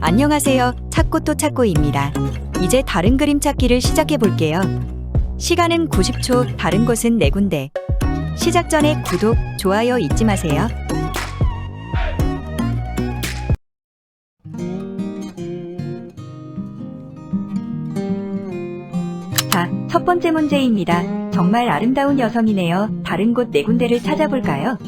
안녕하세요. 찾고 또 찾고입니다. 이제 다른 그림 찾기를 시작해 볼게요. 시간은 90초, 다른 곳은 4군데. 시작 전에 구독, 좋아요 잊지 마세요. 자, 첫 번째 문제입니다. 정말 아름다운 여성이네요. 다른 곳 네 군데를 찾아볼까요?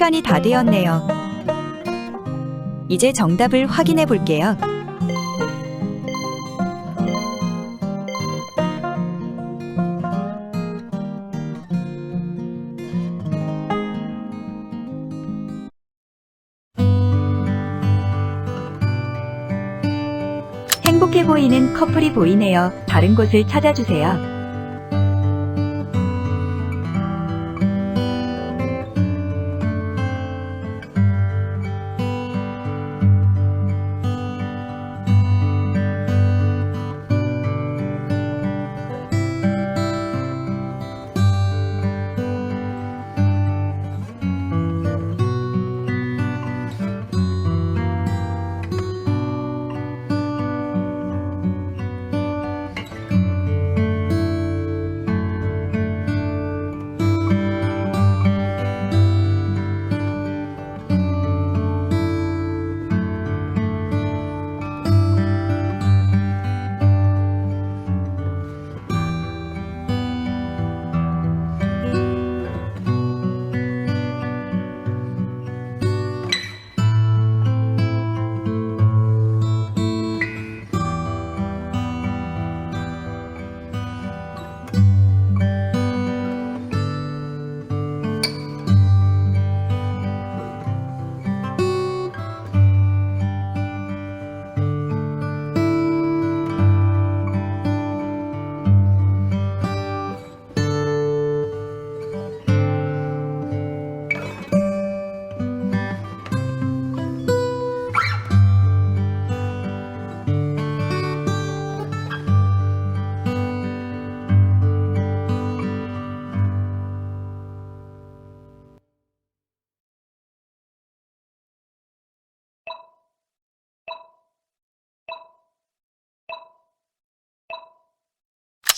시간이 다 되었네요. 이제 정답을 확인해 볼게요. 행복해 보이는 커플이 보이네요. 다른 곳을 찾아주세요.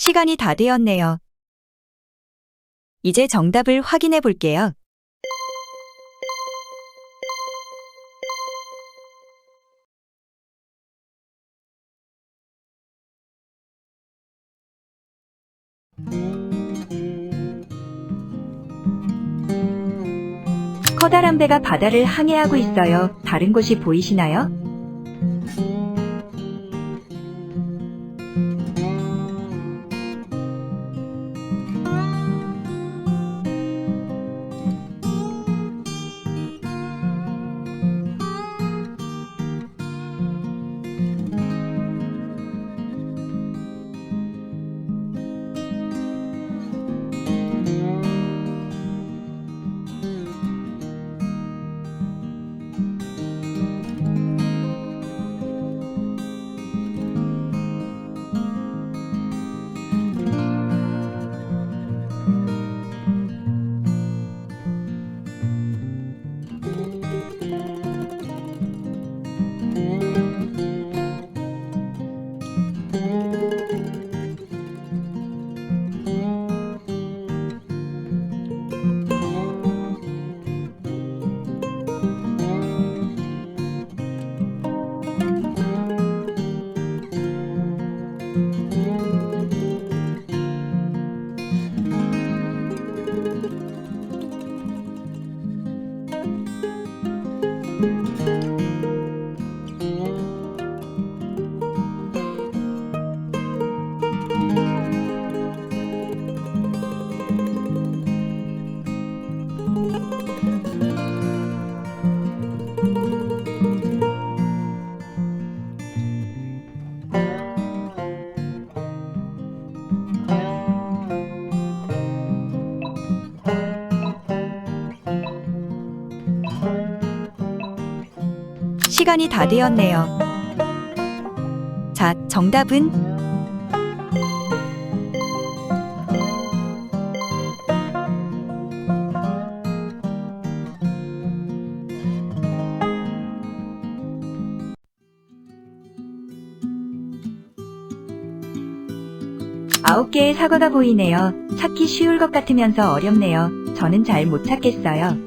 시간이 다 되었네요. 이제 정답을 확인해 볼게요. 커다란 배가 바다를 항해하고 있어요. 다른 곳이 보이시나요? 시간이 다 되었네요. 자, 정답은 아홉 개의 사과가 보이네요. 찾기 쉬울 것 같으면서 어렵네요. 저는 잘 못 찾겠어요.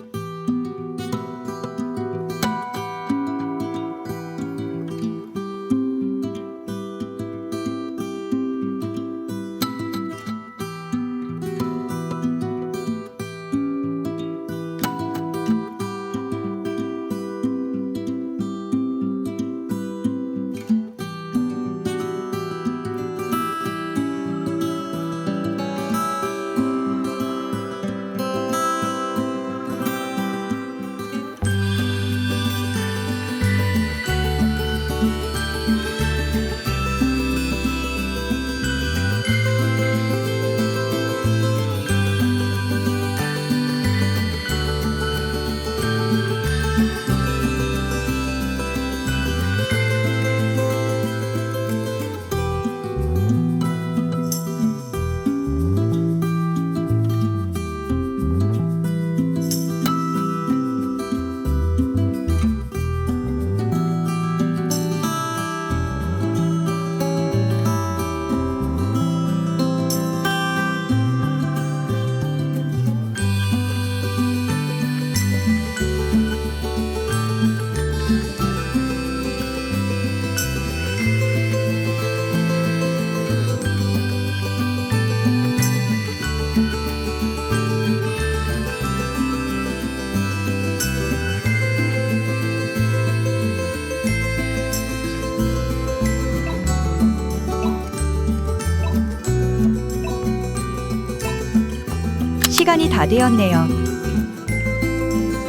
시간이 다 되었네요.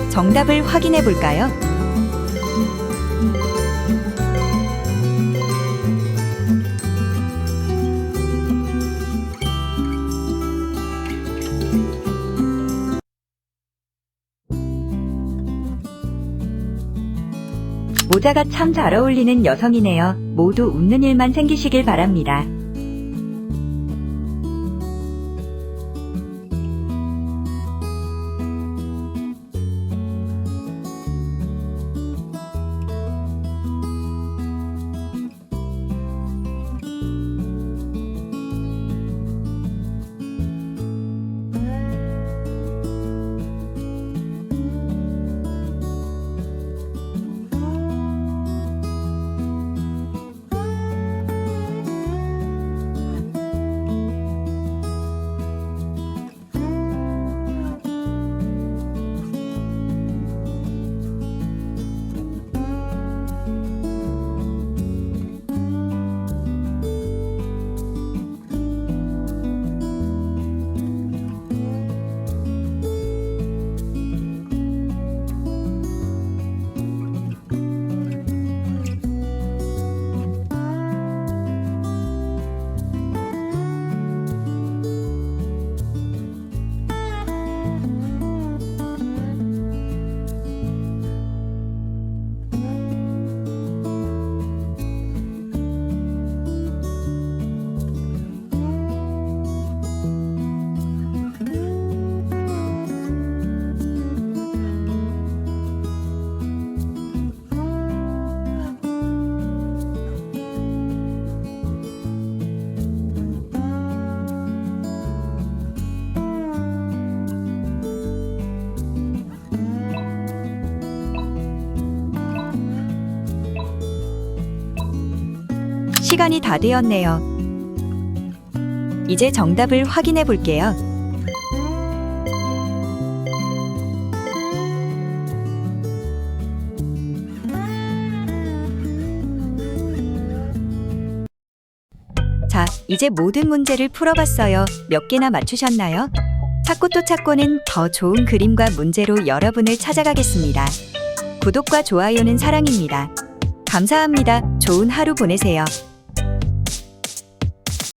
정답을 확인해 볼까요? 모자가 참 잘 어울리는 여성이네요. 모두 웃는 일만 생기시길 바랍니다. 시간이 다 되었네요. 이제 정답을 확인해 볼게요. 자, 이제 모든 문제를 풀어봤어요. 몇 개나 맞추셨나요? 찾고 또 찾고는 더 좋은 그림과 문제로 여러분을 찾아가겠습니다. 구독과 좋아요는 사랑입니다. 감사합니다. 좋은 하루 보내세요.